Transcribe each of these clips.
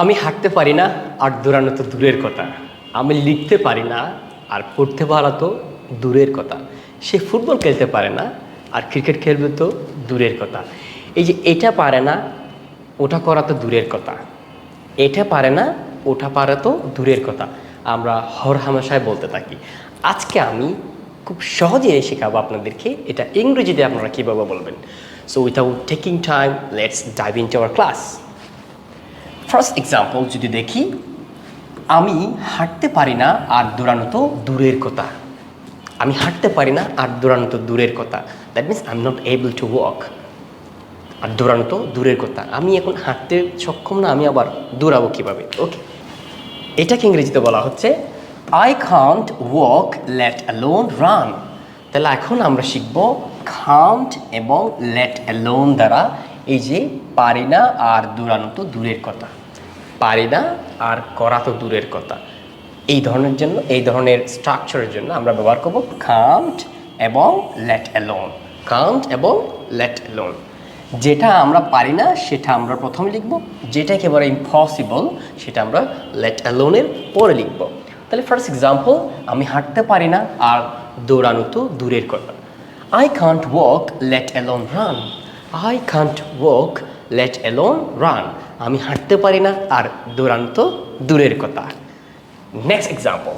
আমি হাঁটতে পারি না আর দৌড়ানো তো দূরের কথা। আমি লিখতে পারি না আর পড়তে পারা তো দূরের কথা। সে ফুটবল খেলতে পারে না আর ক্রিকেট খেলবে তো দূরের কথা। এই যে এটা পারে না, ওটা করা তো দূরের কথা। এটা পারে না, ওটা পারে তো দূরের কথা। আমরা হর হামেশায় বলতে থাকি। আজকে আমি খুব সহজে শেখাবো আপনাদেরকে এটা ইংরেজিতে আপনারা কীভাবে বলবেন। So without taking time let's dive into our class first example যদি দেখি, আমি হাঁটতে পারি না আর দৌড়ানো তো দূরের কথা। আমি হাঁটতে পারি না আর দৌড়ানো তো দূরের কথা। That means I am not able to walk আর দৌড়ানো তো দূরের কথা। আমি এখন হাঁটতে সক্ষম না, আমি আবার দৌড়াবো কীভাবে? ওকে এটাকে ইংরেজিতে বলা হচ্ছে I can't walk let alone run তাহলে এখন আমরা শিখব খান্ট এবং লেট অ্যালোন দ্বারা এই যে পারি না আর দৌড়ানো তো দূরের কথা। পারি না, আর করা তো দূরের কথা। এই ধরনের জন্য, এই ধরনের স্ট্রাকচারের জন্য আমরা ব্যবহার করব কান্ট এবং লেট অ্যালোন কান্ট এবং লেট অ্যালোন যেটা আমরা পারি না, সেটা আমরা প্রথমে লিখব। যেটা একেবারে ইম্পসিবল সেটা আমরা লেট অ্যালোনের পরে লিখব। তাহলে ফার্স্ট এক্সাম্পল আমি হাঁটতে পারি না, আর দৌড়ানো তো দূরের কথা। I can't walk let alone run I can't walk let alone run আমি হাঁটতে পারি না, আর দৌড়ানো তো দূরের কথা। নেক্সট এক্সাম্পল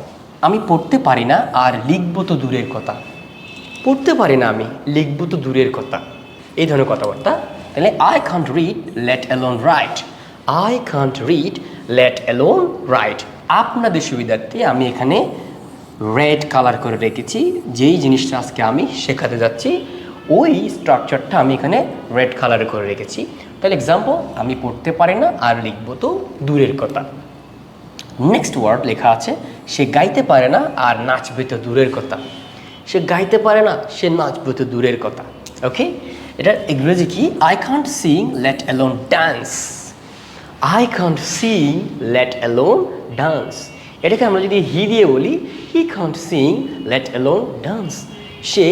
আমি পড়তে পারি না, আর লিখব তো দূরের কথা। পড়তে পারি না আমি, লিখব তো দূরের কথা। এই ধরনের কথাবার্তা। তাহলে I can't read let alone write I can't read let alone write আপনাদের সুবিধার্থে আমি এখানে রেড কালার করে রেখেছি, যেই জিনিসটা আজকে আমি শেখাতে যাচ্ছি, ওই স্ট্রাকচারটা আমি এখানে রেড কালারে করে রেখেছি। তাহলে এক্সাম্পল আমি পড়তে পারি না, আর লিখব তো দূরের কথা। নেক্সট ওয়ার্ড লেখা আছে, সে গাইতে পারে না, আর নাচবে তো দূরের কথা। সে গাইতে পারে না, সে নাচবে তো দূরের কথা। ওকে এটা ইংরেজি কি? I can't sing let alone dance I can't sing let alone dance এটাকে আমরা যদি হি দিয়ে বলি he can't sing let alone dance সে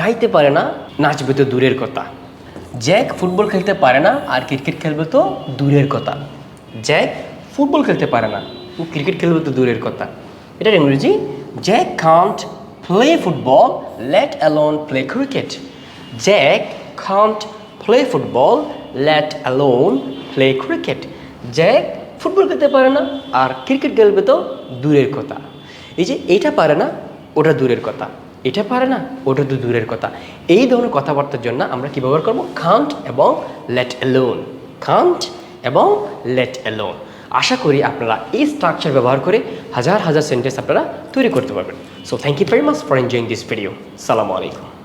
গাইতে পারে না, নাচবে তো দূরের কথা। জ্যাক ফুটবল খেলতে পারে না আর ক্রিকেট খেলবে তো দূরের কথা। জ্যাক ফুটবল খেলতে পারে না, ও ক্রিকেট খেলবে তো দূরের কথা। এটার ইংরেজি Jack can't play football let alone play cricket Jack can't play football let alone play cricket Jack football খেলতে পারে না আর ক্রিকেট খেলবে তো দূরের কথা। এই যে এটা পারে না, ওটা দূরের কথা। এটা পারে না, ওটা তো দূরের কথা। এই ধরনের কথাবার্তার জন্য আমরা কী ব্যবহার করব? খান্ট এবং লেট অ্যালোন খান্ট এবং লেট অ্যালোন আশা করি আপনারা এই স্ট্রাকচার ব্যবহার করে হাজার হাজার সেন্টেন্স আপনারা তৈরি করতে পারবেন। So thank you very much for enjoying this video সালামু আলাইকুম